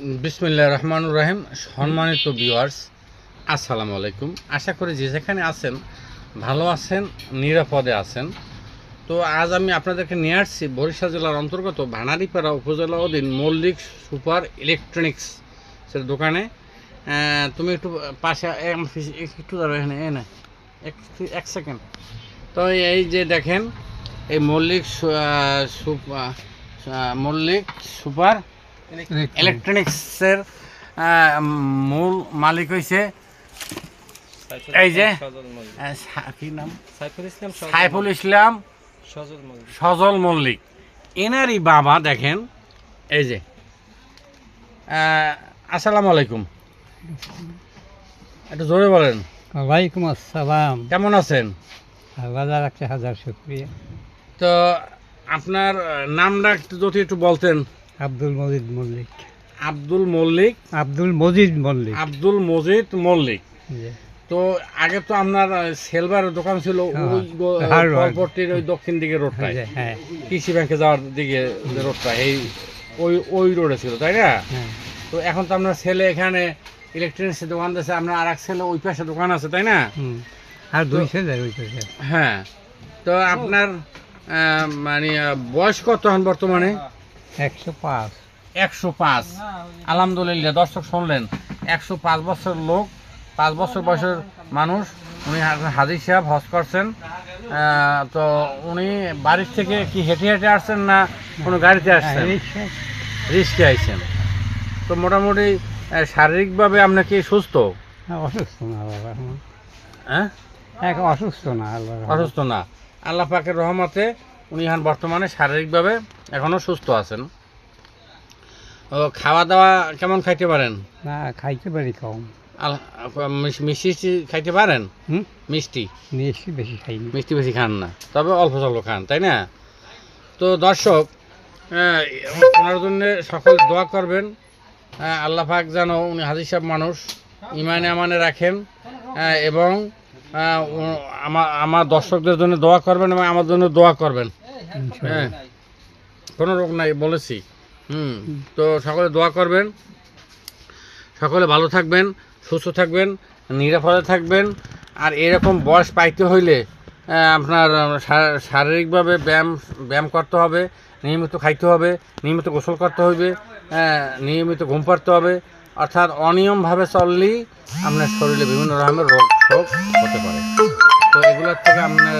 বিসমিল্লাহ রহমানুর রাহিম। সম্মানিত ভিউয়ার্স আসসালামু আলাইকুম। আশা করি যে যেখানে আছেন, ভালো আছেন, নিরাপদে আছেন। তো আজ আমি আপনাদেরকে নিয়ে আসছি বরিশাল জেলার অন্তর্গত ভানারিপাড়া উপজেলা অধীন মল্লিক সুপার ইলেকট্রনিক্স সেটা দোকানে। তুমি একটু পাশে একটু দাঁড়াও এখানে এ না, এক- সেকেন্ড। তো এই যে দেখেন, এই মল্লিক সু- মল্লিক সুপার ইলেকট্রনিক্সের মূল মালিক হয়েছে এই যে কি নাম? সাইফুল ইসলাম সাইফুল ইসলাম সজল মল্লিক। সজল মল্লিক। এনারই বাবা দেখেন এই যে আসসালামু আলাইকুম। একটু জোরে বলেন। ওয়ালাইকুম আসসালাম। কেমন আছেন? হাজার একটা হাজার শুক্রিয়া। তো আপনার নামটা একটু যদি একটু বলতেন। আব্দুল মজিদ মল্লিক। আব্দুল মল্লিক। আব্দুল মজিদ মল্লিক। আব্দুল মজিদ মল্লিক। তো আগে তো আপনার সেলভারের দোকান ছিল হ্যাঁ, ওই ওয়ার্ড। পরপরটির ওই দক্ষিণ দিকে রোডটায় হ্যাঁ কৃষি ব্যাংকে যাওয়ার দিকে রোডটা এই ওই ওই রোডে ছিল তাই না? হ্যাঁ। তো এখন তো আপনার ছেলে এখানে ইলেকট্রনিক্সের দোকান আছে আপনার আর এক ছেলে ওই পাশে দোকান আছে তাই না? আর দুই ছেলে ওই পাশে। হ্যাঁ। তো আপনার মানে বয়স কত এখন বর্তমানে? একশো পাঁচ। একশো পাঁচ। আলহামদুলিল্লাহ দর্শক শুনলেন একশো পাঁচ বছর লোক পাঁচ বছর বয়সের মানুষ উনি হাজির সাহেব হজ করছেন। তো উনি বাড়ির থেকে কি হেঁটে হেঁটে আসছেন না কোনো গাড়িতে আসছেন? হ্যাঁ, রিক্সা রিস্কে আইছেন। তো মোটামুটি শারীরিকভাবে আপনাকে সুস্থ? হ্যাঁ, অসুস্থ না বাবা। হ্যাঁ? এক অসুস্থ না আল্লাহ অসুস্থ না। আল্লাহ পাকের রহমতে উনি এখন বর্তমানে শারীরিকভাবে এখনও সুস্থ আছেন। ও খাওয়া দাওয়া কেমন খাইতে পারেন? না খাইতে পারি কম। মিষ্টি খাইতে পারেন? হুম? মিষ্টি? মিষ্টি বেশি খাইনি। মিষ্টি বেশি খান না তবে অল্প স্বল্প খান তাই না? তো দর্শক ওনার জন্য সকল দোয়া করবেন। আল্লাহ পাক যেন উনি হাজির সাহেব মানুষ ইমানে আমানে রাখেন এবং আমার আমার দর্শকদের জন্য দোয়া করবেন এবং আমার জন্য দোয়া করবেন। হ্যাঁ কোনো রোগ নাই বলেছি। হুম তো সকলে দোয়া করবেন। সকলে ভালো থাকবেন সুস্থ থাকবেন নিরাপদে থাকবেন। আর এরকম বয়স পাইতে হইলে আপনার শারীরিকভাবে ব্যায়াম ব্যায়াম করতে হবে নিয়মিত খাইতে হবে নিয়মিত গোসল করতে হবে নিয়মিত ঘুম পাড়তে হবে। অর্থাৎ অনিয়মভাবে চললেই আপনার শরীরে বিভিন্ন রকমের রোগ শোক হতে পারে। তো এগুলোর থেকে আপনার